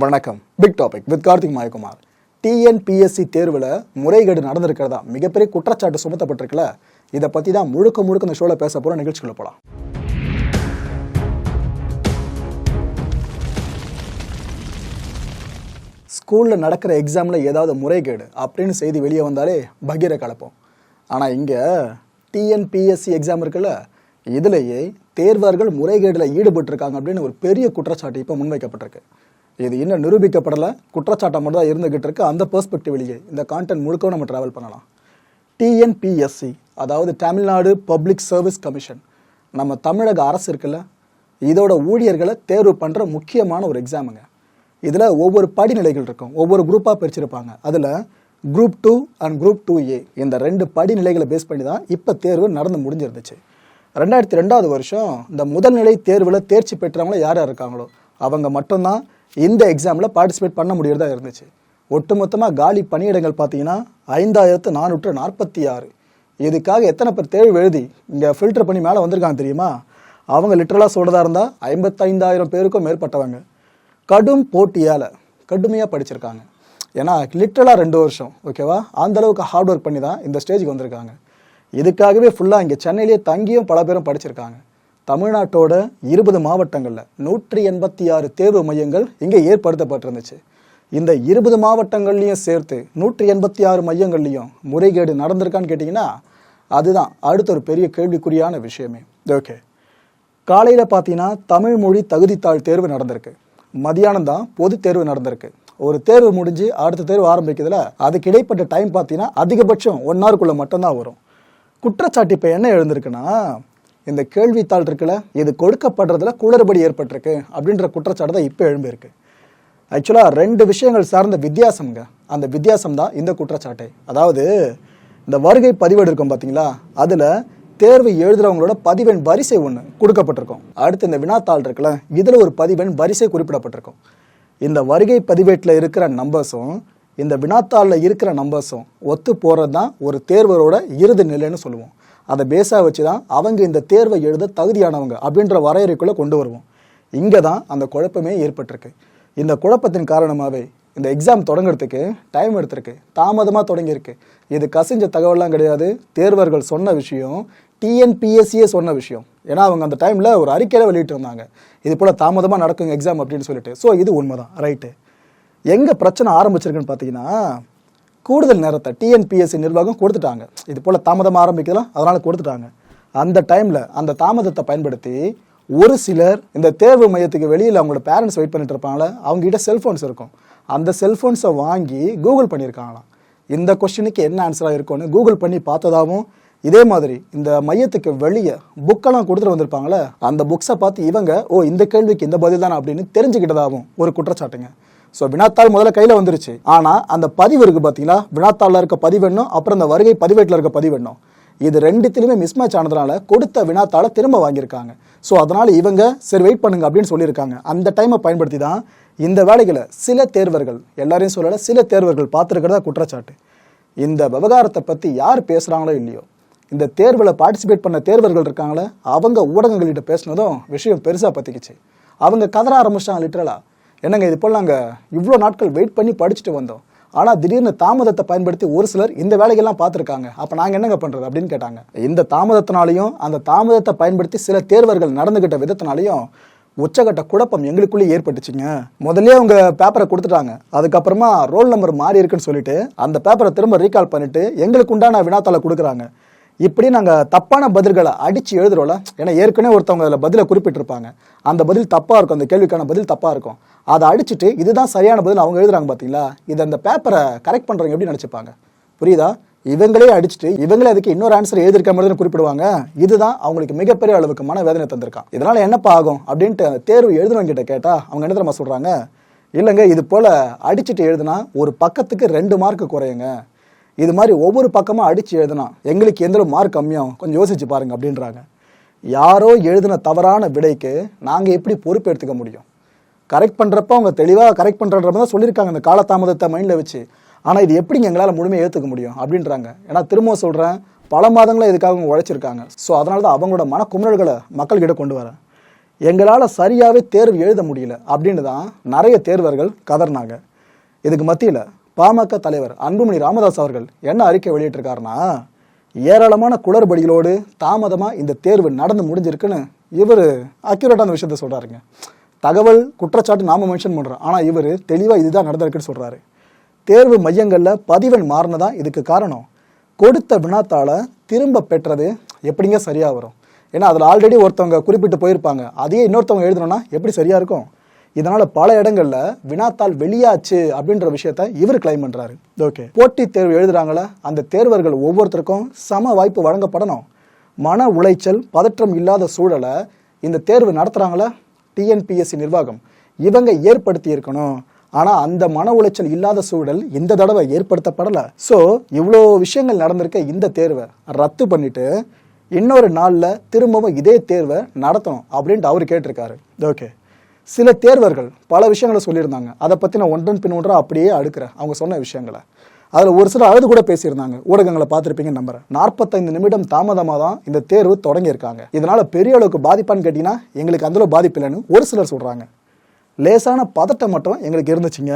வணக்கம். Big topic with Karthik Mayakumar. TNPSC தேர்வில் முறைகேடு நடந்திருக்கிறதா? மிகப்பெரிய குற்றச்சாட்டு சுமத்தப்பட்டிருக்குல்ல இதை பற்றி தான் முழுக்க முழுக்க இந்த ஷோவில் பேச போகிற நிகழ்ச்சிக்குள்ள போகலாம் ஸ்கூலில் நடக்கிற எக்ஸாமில் ஏதாவது முறைகேடு அப்படின்னு செய்தி வெளியே வந்தாலே பகீர கலப்போம். ஆனால் இங்கே டிஎன்பிஎஸ்சி எக்ஸாம் இருக்குல்ல இதுலேயே தேர்வர்கள் முறைகேடில் ஈடுபட்டிருக்காங்க அப்படின்னு ஒரு பெரிய குற்றச்சாட்டு இப்போ முன்வைக்கப்பட்டிருக்கு. இது இன்னும் நிரூபிக்கப்படலை. குற்றச்சாட்டை மட்டும் தான் இருந்துகிட்டு இருக்கு. அந்த பெர்ஸ்பெக்டிவ்லேயே இந்த கான்டென்ட் முழுக்கவும் நம்ம ட்ராவல் பண்ணலாம். டிஎன்பிஎஸ்சி அதாவது தமிழ்நாடு பப்ளிக் சர்வீஸ் கமிஷன் நம்ம தமிழக அரசு இருக்குல்ல இதோட ஊழியர்களை தேர்வு பண்ணுற முக்கியமான ஒரு எக்ஸாமுங்க இதில் ஒவ்வொரு படிநிலைகள் இருக்கும். ஒவ்வொரு குரூப்பாக பிரிச்சிருப்பாங்க. அதில் group two and group two A இந்த ரெண்டு படிநிலைகளை பேஸ் பண்ணி தான் இப்போ தேர்வு நடந்து முடிஞ்சிருந்துச்சு. ரெண்டாயிரத்தி ரெண்டாவது வருஷம் இந்த முதல்நிலை தேர்வில் தேர்ச்சி பெற்றவங்கள யார் யார் இருக்காங்களோ அவங்க மட்டும்தான் இந்த எக்ஸாமில் பார்ட்டிசிபேட் பண்ண முடியறதா இருந்துச்சு. ஒட்டுமொத்தமாக காலி பணியிடங்கள் பார்த்தீங்கன்னா ஐந்தாயிரத்து நானூற்று நாற்பத்தி ஆறு. இதுக்காக எத்தனை பேர் தேர்வு எழுதி இங்கே ஃபில்டர் பண்ணி மேலே வந்திருக்காங்க தெரியுமா? அவங்க லிட்டரலாக சொல்கிறதா இருந்தால் ஐம்பத்தைந்தாயிரம் பேருக்கும் மேற்பட்டவங்க. கடும் போட்டியால் கடுமையாக படிச்சிருக்காங்க. ஏன்னா லிட்டரலாக ரெண்டு வருஷம் ஓகேவா அந்தளவுக்கு ஹார்ட் ஒர்க் பண்ணி தான் இந்த ஸ்டேஜுக்கு வந்திருக்காங்க. இதுக்காகவே ஃபுல்லாக இங்கே சென்னையிலேயே தங்கியும் பல பேரும் படிச்சிருக்காங்க. தமிழ்நாட்டோட இருபது மாவட்டங்களில் நூற்றி எண்பத்தி ஆறு தேர்வு மையங்கள் இங்கே ஏற்படுத்தப்பட்டிருந்துச்சு. இந்த இருபது மாவட்டங்கள்லையும் சேர்த்து நூற்றி எண்பத்தி ஆறு மையங்கள்லையும் முறைகேடு நடந்திருக்கான்னு கேட்டிங்கன்னா அதுதான் அடுத்த ஒரு பெரிய கேள்விக்குறியான விஷயமே. ஓகே. காலையில் பார்த்தீங்கன்னா தமிழ் மொழி தகுதித்தாள் தேர்வு நடந்திருக்கு. மதியானம் தான் பொது தேர்வு நடந்திருக்கு. ஒரு தேர்வு முடிஞ்சு அடுத்த தேர்வு ஆரம்பிக்கிறதுல அதுக்கு இடைப்பட்ட டைம் பார்த்தீங்கன்னா அதிகபட்சம் ஒன் ஹவருக்குள்ளே மட்டும்தான் வரும். குற்றச்சாட்டு இப்போ என்ன எழுந்திருக்குன்னா இந்த கேள்வித்தாள் இருக்குல்ல இது கொடுக்கப்படுறதுல குளறுபடி ஏற்பட்டிருக்கு அப்படின்ற குற்றச்சாட்டு தான் இப்போ எழும்பியிருக்கு. ஆக்சுவலாக ரெண்டு விஷயங்கள் சார்ந்த வித்தியாசம்ங்க. அந்த வித்தியாசம் தான் இந்த குற்றச்சாட்டை. அதாவது இந்த வருகை பதிவேடு இருக்கும் பார்த்தீங்களா அதில் தேர்வு எழுதுறவங்களோட பதிவெண் வரிசை ஒன்று கொடுக்கப்பட்டிருக்கும். அடுத்து இந்த வினாத்தாள் இருக்குல்ல இதில் ஒரு பதிவெண் வரிசை குறிப்பிடப்பட்டிருக்கும். இந்த வருகை பதிவேட்டில் இருக்கிற நம்பர்ஸும் இந்த வினாத்தாளில் இருக்கிற நம்பர்ஸும் ஒத்து போகிறது தான் ஒரு தேர்வரோட இறுதி நிலைன்னு சொல்லுவோம். அதை பேஸாக வச்சு தான் அவங்க இந்த தேர்வை எழுத தகுதியானவங்க அப்படின்ற வரையறைக்குள்ளே கொண்டு வருவோம். இங்கே தான் அந்த குழப்பமே ஏற்பட்டிருக்கு. இந்த குழப்பத்தின் காரணமாகவே இந்த எக்ஸாம் தொடங்குறதுக்கு டைம் எடுத்திருக்கு. தாமதமாக தொடங்கியிருக்கு. இது கசிஞ்ச தகவல்லாம் கிடையாது. தேர்வர்கள் சொன்ன விஷயம் டிஎன்பிஎஸ்சியே சொன்ன விஷயம். ஏன்னா அவங்க அந்த டைமில் ஒரு அறிக்கையில் வெளியிட்டு இருந்தாங்க. இது போல் தாமதமாக நடக்குங்க எக்ஸாம் அப்படின்னு சொல்லிட்டு. ஸோ இது உண்மைதான். ரைட்டு எங்கே பிரச்சனை ஆரம்பிச்சிருக்குன்னு பார்த்தீங்கன்னா கூடுதல் நேரத்தை டிஎன்பிஎஸ்சி நிர்வாகம் கொடுத்துட்டாங்க. இது போல் தாமதம் ஆரம்பிக்கலாம் அதனால் கொடுத்துட்டாங்க. அந்த டைமில் அந்த தாமதத்தை பயன்படுத்தி ஒரு சிலர் இந்த தேர்வு மையத்துக்கு வெளியில் அவங்களோட பேரண்ட்ஸ் வெயிட் பண்ணிட்டு இருப்பாங்களே அவங்ககிட்ட செல்ஃபோன்ஸ் இருக்கும். அந்த செல்ஃபோன்ஸை வாங்கி கூகுள் பண்ணியிருக்காங்களாம். இந்த கொஸ்டினுக்கு என்ன ஆன்சராக இருக்கும்னு கூகுள் பண்ணி பார்த்ததாகவும் இதே மாதிரி இந்த மையத்துக்கு வெளியே புக்கெல்லாம் கொடுத்துட்டு வந்திருப்பாங்களே அந்த புக்ஸை பார்த்து இவங்க ஓ இந்த கேள்விக்கு இந்த பதில் தானே? அப்படின்னு தெரிஞ்சுக்கிட்டதாகவும் ஒரு குற்றச்சாட்டுங்க. ஸோ வினாத்தாள் முதல்ல கையில் வந்துருச்சு. ஆனால் அந்த பதிவு இருக்குது பார்த்தீங்களா வினாத்தாளில் இருக்க பதிவெண்ணும் அப்புறம் இந்த வருகை பதிவேட்டில் இருக்க பதிவெண்ணும் இது ரெண்டுத்திலுமே மிஸ்மேட்ச் ஆனதுனால கொடுத்த வினாத்தாளை திரும்ப வாங்கியிருக்காங்க. ஸோ அதனால் இவங்க சரி வெயிட் பண்ணுங்க அப்படின்னு சொல்லியிருக்காங்க. அந்த டைமை பயன்படுத்தி தான் இந்த வேலைகளை சில தேர்வர்கள் எல்லாரையும் சொல்லலை சில தேர்வர்கள் பார்த்துருக்கிறதா குற்றச்சாட்டு. இந்த விவகாரத்தை பற்றி யார் பேசுகிறாங்களோ இல்லையோ இந்த தேர்வில் பார்ட்டிசிபேட் பண்ண தேர்வர்கள் இருக்காங்களே அவங்க ஊடகங்கள்கிட்ட பேசினதும் விஷயம் பெருசாக பற்றிக்கிச்சு அவங்க கதற ஆரம்பிச்சிட்டாங்க லிட்ரலாக என்னங்க இது போல் நாங்கள் இவ்வளோ நாட்கள் வெயிட் பண்ணி படிச்சுட்டு வந்தோம். ஆனால் திடீர்னு தாமதத்தை பயன்படுத்தி ஒரு சிலர் இந்த வேலைகள்லாம் பார்த்துருக்காங்க. அப்போ நாங்கள் என்னங்க பண்ணுறது அப்படின்னு கேட்டாங்க. இந்த தாமதத்தினாலையும் அந்த தாமதத்தை பயன்படுத்தி சில தேர்வர்கள் நடந்துக்கிட்ட விதத்தினாலையும் உச்சகட்ட குழப்பம் எங்களுக்குள்ளேயே ஏற்பட்டுச்சுங்க. முதல்ல அவங்க பேப்பரை கொடுத்துட்டாங்க. அதுக்கப்புறமா ரோல் நம்பர் மாறி இருக்குன்னு சொல்லிட்டு அந்த பேப்பரை திரும்ப ரீகால் பண்ணிட்டு எங்களுக்கு உண்டான வினாத்தாளை கொடுக்குறாங்க. இப்படி நாங்கள் தப்பான பதில்களை அடித்து எழுதுறோம்ல? ஏன்னா ஏற்கனவே ஒருத்தவங்க அதில் பதிலை குறிப்பிட்டிருப்பாங்க. அந்த பதில் தப்பாக இருக்கும் அந்த கேள்விக்கான பதில் தப்பாக இருக்கும். அதை அடிச்சுட்டு இதுதான் சரியான பதில் அவங்க எழுதுறாங்க பார்த்தீங்களா இதை அந்த பேப்பரை கரெக்ட் பண்ணுறவங்க எப்படி நினச்சிப்பாங்க? புரியுதா? இவங்களே அடிச்சுட்டு இவங்களே அதுக்கு இன்னொரு ஆன்சர் எழுதிருக்க மாதிரி குறிப்பிடுவாங்க. இதுதான் அவங்களுக்கு மிகப்பெரிய அளவுக்கு மன வேதனை தந்திருக்கான் இதனால் என்னப்பா ஆகும் அப்படின்ட்டு தேர்வு எழுதுனவங்க கிட்ட கேட்டால் அவங்க என்ன தெரியுமா சொல்கிறாங்க இல்லைங்க இது போல் அடிச்சுட்டு எழுதுனா ஒரு பக்கத்துக்கு ரெண்டு மார்க் குறையுங்க. இது மாதிரி ஒவ்வொரு பக்கமாக அடித்து எழுதுனா எங்களுக்கு எந்த மார்க் கம்மியாகும்? கொஞ்சம் யோசிச்சு பாருங்க அப்படின்றாங்க. யாரோ எழுதின தவறான விடைக்கு நாங்கள் எப்படி பொறுப்பு எடுத்துக்க முடியும்? கரெக்ட் பண்ணுறப்ப அவங்க தெளிவாக கரெக்ட் பண்ணுறன்ற தான் சொல்லியிருக்காங்க இந்த காலதாமதத்தை மைண்டில் வச்சு. ஆனால் இது எப்படிங்க எங்களால் முழுமையாக ஏற்றுக்க முடியும்? அப்படின்றாங்க. ஏன்னா திரும்பவும் சொல்கிறேன் பல மாதங்களாக இதுக்காக அவங்க உழைச்சிருக்காங்க. ஸோ அதனால தான் அவங்களோட மனக்குமுறல்களை மக்கள்கிட்ட கொண்டு வரேன். எங்களால் சரியாகவே தேர்வு எழுத முடியல அப்படின்னு தான் நிறைய தேர்வர்கள் கதறினாங்க. இதுக்கு மத்தியில் பாமக தலைவர் அன்புமணி ராமதாஸ் அவர்கள் என்ன அறிக்கை வெளியிட்டிருக்காருன்னா ஏராளமான குளறுபடிகளோடு தாமதமாக இந்த தேர்வு நடந்து முடிஞ்சிருக்குன்னு இவர் அக்யூரேட்டான விஷயத்த சொல்கிறாருங்க தகவல் குற்றச்சாட்டு நாம மென்ஷன் பண்ணுறோம் ஆனால் இவர் தெளிவாக இதுதான் நடந்திருக்குன்னு சொல்கிறாரு தேர்வு மையங்களில் பதிவெண் மாறினதான் இதுக்கு காரணம். கொடுத்த வினாத்தால் திரும்ப பெற்றது எப்படிங்க சரியாக வரும்? ஏன்னா அதில் ஆல்ரெடி ஒருத்தவங்க குறிப்பிட்டு போயிருப்பாங்க. அதையே இன்னொருத்தவங்க எழுதணும்னா எப்படி சரியாக இருக்கும்? இதனால் பல இடங்களில் வினாத்தாள் வெளியாச்சு அப்படின்ற விஷயத்த இவர் கிளைம் பண்ணுறாரு ஓகே போட்டித் தேர்வு எழுதுறாங்கள அந்த தேர்வர்கள் ஒவ்வொருத்தருக்கும் சம வாய்ப்பு வழங்கப்படணும். மன உளைச்சல் பதற்றம் இல்லாத சூழலை இந்த தேர்வு நடத்துகிறாங்களா டிஎன்பிஎஸ்சி நிர்வாகம். இவங்க ஏற்படுத்தி இருக்கணும். ஆனால் அந்த மன உளைச்சல் இல்லாத சூழல் இந்த தடவை ஏற்படுத்தப்படலை. ஸோ இவ்வளோ விஷயங்கள் நடந்திருக்க இந்த தேர்வை ரத்து பண்ணிட்டு இன்னொரு நாளில் திரும்பவும் இதே தேர்வை நடத்தணும் அப்படின்ட்டு அவர் கேட்டிருக்காரு. ஓகே சில தேர்வர்கள் பல விஷயங்களை சொல்லியிருந்தாங்க. அதை பற்றி நான் ஒன்றன் பின் ஒன்றாக அப்படியே அடுக்கிறேன் அவங்க சொன்ன விஷயங்களை. அதில் ஒரு சிலர் அழுது கூட பேசியிருந்தாங்க. ஊடகங்களை பார்த்துருப்பீங்கன்னு நம்புறேன். நாற்பத்தைந்து நிமிடம் தாமதமாக தான் இந்த தேர்வு தொடங்கியிருக்காங்க. இதனால் பெரிய அளவுக்கு பாதிப்பான்னு கேட்டிங்கன்னா எங்களுக்கு அந்தளவு பாதிப்பு இல்லைன்னு ஒரு சிலர் சொல்கிறாங்க லேசான பதட்டம் மட்டும் எங்களுக்கு இருந்துச்சுங்க.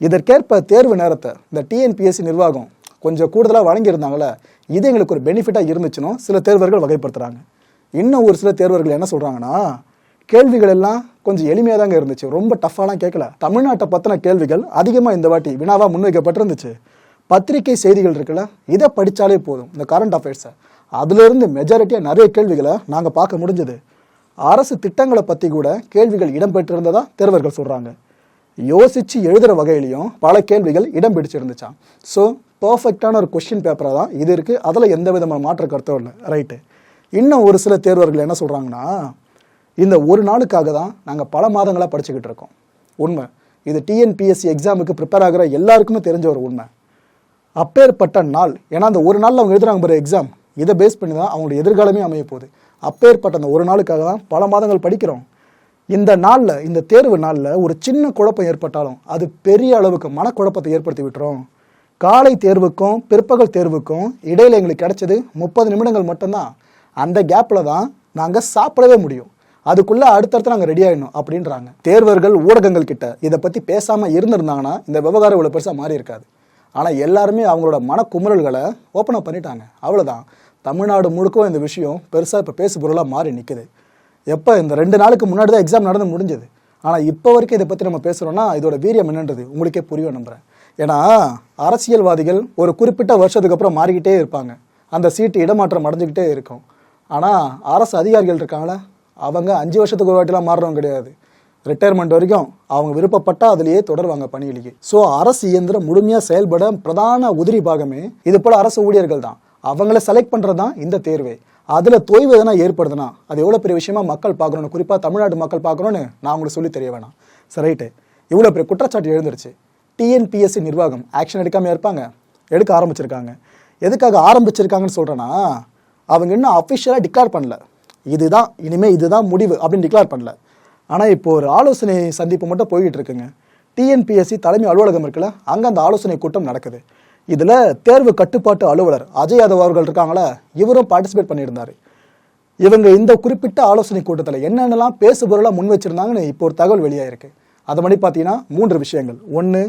இதற்கேற்ப தேர்வு நேரத்தை இந்த டிஎன்பிஎஸ்சி நிர்வாகம் கொஞ்சம் கூடுதலாக வழங்கியிருந்தாங்களே இது எங்களுக்கு ஒரு பெனிஃபிட்டாக இருந்துச்சுன்னு சில தேர்வர்கள் வகைப்படுத்துகிறாங்க இன்னும் ஒரு சில தேர்வர்கள் என்ன சொல்கிறாங்கன்னா கேள்விகள் எல்லாம் கொஞ்சம் எளிமையாக தாங்க இருந்துச்சு. ரொம்ப டஃப்பாலாம் கேட்கல. தமிழ்நாட்டை பற்றின கேள்விகள் அதிகமாக இந்த வாட்டி வினாவாக முன்வைக்கப்பட்டிருந்துச்சு. பத்திரிகை செய்திகள் இருக்குல்ல இதை படித்தாலே போதும் இந்த கரண்ட் அஃபேர்ஸை அதுலேருந்து மெஜாரிட்டியாக நிறைய கேள்விகளை நாங்கள் பார்க்க முடிஞ்சது. அரசு திட்டங்களை பற்றி கூட கேள்விகள் இடம்பெற்றிருந்ததா தேர்வர்கள் சொல்கிறாங்க யோசித்து எழுதுகிற வகையிலையும் பல கேள்விகள் இடம் பிடிச்சிருந்துச்சான் ஸோ பர்ஃபெக்டான ஒரு கொஷின் பேப்பராக தான் இது இருக்குது அதில் எந்த விதமான மாற்று கருத்தும் இல்லை. ரைட்டு இன்னும் ஒரு சில தேர்வர்கள் என்ன சொல்கிறாங்கன்னா இந்த ஒரு நாளுக்காக தான் நாங்கள் பல மாதங்களாக படிச்சுக்கிட்டு இருக்கோம். உண்மை. இது டிஎன்பிஎஸ்சி எக்ஸாமுக்கு ப்ரிப்பேர் ஆகிற எல்லாருக்குமே தெரிஞ்ச ஒரு உண்மை. அப்பேற்பட்ட நாள் ஏன்னா அந்த ஒரு நாளில் அவங்க எழுதுறாங்க பாரு எக்ஸாம் இதை பேஸ் பண்ணி தான் அவங்களுடைய எதிர்காலமே அமைய போகுது. அப்பேற்பட்ட அந்த ஒரு நாளுக்காக தான் பல மாதங்கள் படிக்கிறோம். இந்த நாளில் இந்த தேர்வு நாளில் ஒரு சின்ன குழப்பம் ஏற்பட்டாலும் அது பெரிய அளவுக்கு மனக்குழப்பத்தை ஏற்படுத்தி விட்டுரும். காலை தேர்வுக்கும் பிற்பகல் தேர்வுக்கும் இடையில் எங்களுக்கு கிடைச்சது முப்பது நிமிடங்கள் மட்டும்தான். அந்த கேப்பில் தான் நாங்கள் சாப்பிடவே முடியும். அதுக்குள்ளே அடுத்தடுத்து நாங்கள் ரெடி ஆகிடணும் அப்படின்றாங்க. தேர்வர்கள் ஊடகங்கள் கிட்ட இதை பற்றி பேசாமல் இருந்திருந்தாங்கன்னா இந்த விவகாரம் இவ்வளோ பெருசாக மாறி இருக்காது. ஆனால் எல்லாருமே அவங்களோட மனக்குமுறல்களை ஓப்பன் அப் பண்ணிட்டாங்க. அவ்வளோதான் தமிழ்நாடு முழுக்கவும் இந்த விஷயம் பெருசாக இப்போ பேசு பொருளாக மாறி நிற்குது எப்போ இந்த ரெண்டு நாளுக்கு முன்னாடி தான் எக்ஸாம் நடந்து முடிஞ்சது. ஆனால் இப்போ வரைக்கும் இதை பற்றி நம்ம பேசுகிறோன்னா இதோட வீரியம் என்னன்றது உங்களுக்கே புரியும் நம்புகிறேன் ஏன்னா அரசியல்வாதிகள் ஒரு குறிப்பிட்ட வருஷத்துக்கு அப்புறம் மாறிக்கிட்டே இருப்பாங்க. அந்த சீட்டு இடமாற்றம் அடைஞ்சிக்கிட்டே இருக்கும். ஆனால் அரசு அதிகாரிகள் இருக்காங்களே? அவங்க அஞ்சு வருஷத்துக்கு ஒரு வாட்டிலாம் மாறுறவங்க கிடையாது. ரிட்டையர்மெண்ட் வரைக்கும் அவங்க விருப்பப்பட்டா அதிலேயே தொடருவாங்க பணியிலேயே ஸோ அரசு இயந்திரம் முழுமையாக செயல்பட பிரதான உதிரி பாகமே இது போல் அரசு ஊழியர்கள் தான். அவங்கள செலக்ட் பண்ணுறது தான் இந்த தேர்வே. அதில் தொய்வு எதனா ஏற்படுதுன்னா அது எவ்வளோ பெரிய விஷயமா மக்கள் பார்க்கணும்னு குறிப்பாக தமிழ்நாடு மக்கள் பார்க்கணும்னு நான் உங்களுக்கு சொல்லி தெரிய வேணாம். சரி ரைட்டு இவ்வளோ பெரிய குற்றச்சாட்டு எழுந்துருச்சு. டிஎன்பிஎஸ்சி நிர்வாகம் ஆக்ஷன் எடுக்காமல் இருப்பாங்க. எடுக்க ஆரம்பிச்சிருக்காங்க. எதுக்காக ஆரம்பிச்சிருக்காங்கன்னு சொல்கிறேன்னா அவங்க இன்னும் அஃபிஷியலாக டிக்ளேர் பண்ணல. இதுதான் இனிமேல் இதுதான் முடிவு அப்படின்னு டிக்ளேர் பண்ணல. ஆனால் இப்போ ஒரு ஆலோசனை சந்திப்பு மட்டும் போய்கிட்டு இருக்குங்க. டிஎன்பிஎஸ்சி தலைமை அலுவலகம் இருக்குல்ல அங்கே அந்த ஆலோசனை கூட்டம் நடக்குது. இதில் தேர்வு கட்டுப்பாட்டு அலுவலர் அஜய் யாதவ் அவர்கள் இருக்காங்களே இவரும் பார்ட்டிசிபேட் பண்ணியிருந்தார். இவங்க இந்த குறிப்பிட்ட ஆலோசனை கூட்டத்தில் என்னென்னலாம் பேசுபொருளாக முன் வச்சிருந்தாங்கன்னு இப்போ ஒரு தகவல் வெளியாயிருக்கு. அதை மாதிரி பார்த்தீங்கன்னா மூன்று விஷயங்கள். ஒன்று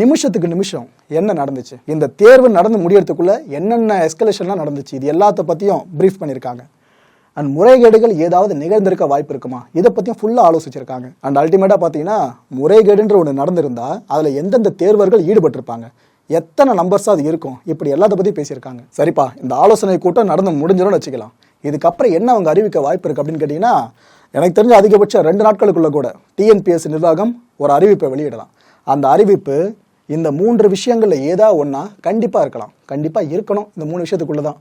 நிமிஷத்துக்கு நிமிஷம் என்ன நடந்துச்சு? இந்த தேர்வு நடந்து முடியறதுக்குள்ளே என்னென்ன எஸ்கலேஷன்லாம் நடந்துச்சு? இது எல்லாத்த பற்றியும் ப்ரீஃப் பண்ணியிருக்காங்க. அண்ட் முறைகேடுகள் ஏதாவது நிகழ்ந்திருக்க வாய்ப்பு இருக்குமா? இதை பற்றியும் ஃபுல்லாக ஆலோசிச்சிருக்காங்க. அண்ட் அல்டிமேட்டாக பார்த்தீங்கன்னா முறைகேடுன்ற ஒன்று நடந்திருந்தா அதில் எந்தெந்த தேர்வர்கள் ஈடுபட்டிருப்பாங்க? எத்தனை நம்பர்ஸாக அது இருக்கும்? இப்படி எல்லாத்த பற்றி பேசியிருக்காங்க. சரிப்பா இந்த ஆலோசனை கூட்டம் நடந்து முடிஞ்சிடும்னு வச்சுக்கலாம். இதுக்கப்புறம் என்ன அவங்க அறிவிக்க வாய்ப்பு இருக்குது அப்படின்னு கேட்டிங்கன்னா எனக்கு தெரிஞ்ச அதிகபட்சம் ரெண்டு நாட்களுக்குள்ள கூட டிஎன்பிஎஸ் நிர்வாகம் ஒரு அறிவிப்பை வெளியிடலாம். அந்த அறிவிப்பு இந்த மூன்று விஷயங்களில் ஏதா ஒன்றா கண்டிப்பாக இருக்கலாம். கண்டிப்பாக இருக்கணும் இந்த மூணு விஷயத்துக்குள்ளே தான்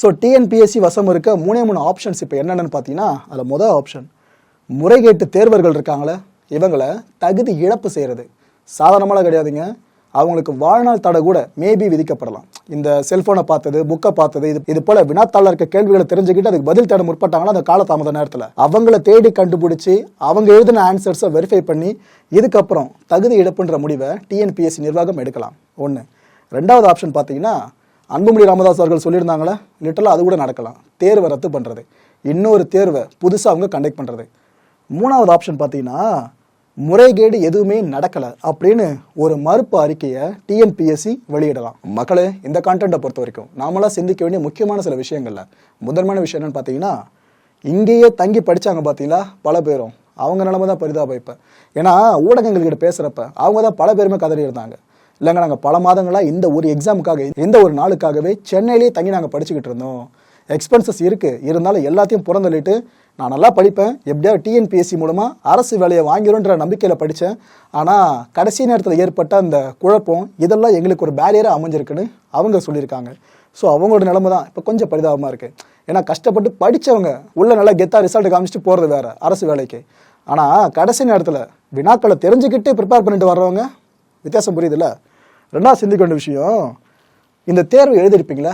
ஸோ டிஎன்பிஎஸ்சி வசம் இருக்க மூணே மூணு ஆப்ஷன்ஸ் இப்போ என்னென்னு பார்த்தீங்கன்னா அதில் மொதல் ஆப்ஷன் முறைகேட்டு தேர்வர்கள் இருக்காங்களே இவங்களை தகுதி இழப்பு செய்கிறது சாதாரணமாக கிடையாதுங்க. அவங்களுக்கு வாழ்நாள் தடை கூட மேபி விதிக்கப்படலாம். இந்த செல்போனை பார்த்தது புக்கை பார்த்தது இது இது போல வினாத்தாளர் இருக்க கேள்விகளை தெரிஞ்சுக்கிட்டு அதுக்கு பதில் தேட முற்பட்டாங்கன்னா அந்த காலதாமத நேரத்தில். அவங்கள தேடி கண்டுபிடிச்சி அவங்க எழுதின ஆன்சர்ஸை வெரிஃபை பண்ணி இதுக்கப்புறம் தகுதி இழப்புன்ற முடிவை டிஎன்பிஎஸ்சி நிர்வாகம் எடுக்கலாம். ஒன்று ரெண்டாவது ஆப்ஷன் பார்த்தீங்கன்னா அன்புமணி ராமதாஸ் அவர்கள் சொல்லியிருந்தாங்களே லிட்டரலாக அது கூட நடக்கலாம். தேர்வை ரத்து பண்ணுறது இன்னொரு தேர்வை புதுசாக அவங்க கண்டக்ட் பண்ணுறது மூணாவது ஆப்ஷன் பார்த்தீங்கன்னா முறைகேடு எதுவுமே நடக்கலை அப்படின்னு ஒரு மறுப்பு அறிக்கையை டிஎன்பிஎஸ்சி வெளியிடலாம். மக்களே இந்த கான்டென்ட்டை பொறுத்த வரைக்கும் நாமளாக சிந்திக்க வேண்டிய முக்கியமான சில விஷயங்களில் முதன்மையான விஷயம் என்னன்னு பார்த்தீங்கன்னா இங்கேயே தங்கி படித்தாங்க பார்த்தீங்களா? பல பேரும். அவங்க நிலைமை தான் பரிதாபம் இப்போ. ஏன்னா ஊடகங்கள்கிட்ட பேசுகிறப்ப அவங்க தான் பல பேருமே கதறி இருந்தாங்க இல்லைங்க நாங்கள் பல மாதங்களாக இந்த ஒரு எக்ஸாமுக்காக இந்த ஒரு நாளுக்காகவே சென்னையிலேயே தங்கி நாங்கள் படிச்சுக்கிட்டு இருந்தோம். எக்ஸ்பென்சஸ் இருக்குது இருந்தாலும் எல்லாத்தையும் புறந்தள்ளிட்டு நான் நல்லா படிப்பேன். எப்படியாவது டிஎன்பிஎஸ்சி மூலமாக அரசு வேலையை வாங்கிடும்ன்ற நம்பிக்கையில் படித்தேன் ஆனால் கடைசி நேரத்தில் ஏற்பட்ட அந்த குழப்பம் இதெல்லாம் எங்களுக்கு ஒரு பேரியராக அமைஞ்சிருக்குன்னு அவங்க சொல்லியிருக்காங்க. ஸோ அவங்களோட நிலைமை தான் இப்போ கொஞ்சம் பரிதாபமாக இருக்குது ஏன்னா கஷ்டப்பட்டு படித்தவங்க உள்ள நல்லா கெத்தாக ரிசல்ட் காமிச்சிட்டு போகிறது வேறு அரசு வேலைக்கு. ஆனால் கடைசி நேரத்தில் வினாக்களை தெரிஞ்சுக்கிட்டு ப்ரிப்பேர் பண்ணிட்டு வர்றவங்க வித்தியாசம் புரியுதுல்ல? ரெண்டாவது சிந்திக்க வேண்டிய விஷயம் இந்த தேர்வு எழுதியிருப்பீங்களா?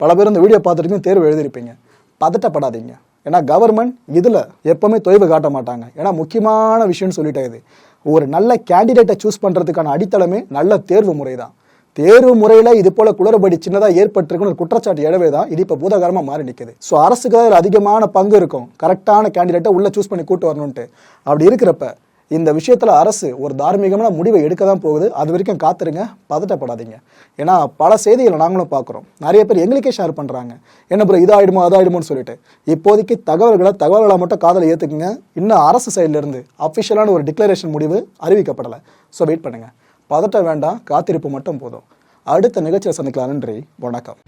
பல பேர் இந்த வீடியோ பார்த்துருக்கீங்க தேர்வு எழுதியிருப்பீங்க. பதட்டப்படாதீங்க. ஏன்னா கவர்மெண்ட் இதில் எப்போவுமே தொய்வு காட்ட மாட்டாங்க. ஏன்னா முக்கியமான விஷயம்னு சொல்லிட்டேன் இது. ஒரு நல்ல கேண்டிடேட்டை சூஸ் பண்ணுறதுக்கான அடித்தளமே நல்ல தேர்வு முறை தான் தேர்வு முறையில் இது போல குளறுபடி சின்னதாக ஏற்பட்டிருக்குன்னு ஒரு குற்றச்சாட்டு எழவே தான் இது இப்போ பூதகாரமாக மாறி நிற்குது ஸோ அரசுக்கு அதில் அதிகமான பங்கு இருக்கும். கரெக்டான கேண்டிடேட்டை உள்ளே சூஸ் பண்ணி கூட்டு வரணுன்ட்டு அப்படி இருக்கிறப்ப இந்த விஷயத்தில் அரசு ஒரு தார்மீகமான முடிவை எடுக்க தான் போகுது. அது வரைக்கும் காத்துருங்க பதட்டப்படாதீங்க. ஏன்னா பல செய்திகளை நாங்களும் பார்க்குறோம். நிறைய பேர் எங்களுக்கே ஷேர் பண்ணுறாங்க என்ன ப்ரோ இதாகிடுமோ அதாயிடுமோன்னு சொல்லிட்டு. இப்போதைக்கு தகவல்களை தகவல்களை மட்டும் காதலை ஏற்றுக்குங்க இன்னும் அரசு சைட்லேருந்து அஃபிஷியலான ஒரு டிக்ளரேஷன் முடிவு அறிவிக்கப்படலை. ஸோ வெயிட் பண்ணுங்கள் பதட்டம் வேண்டாம் காத்திருப்பு மட்டும் போதும். அடுத்த நிகழ்ச்சியில் சந்திக்கலாம். நன்றி வணக்கம்.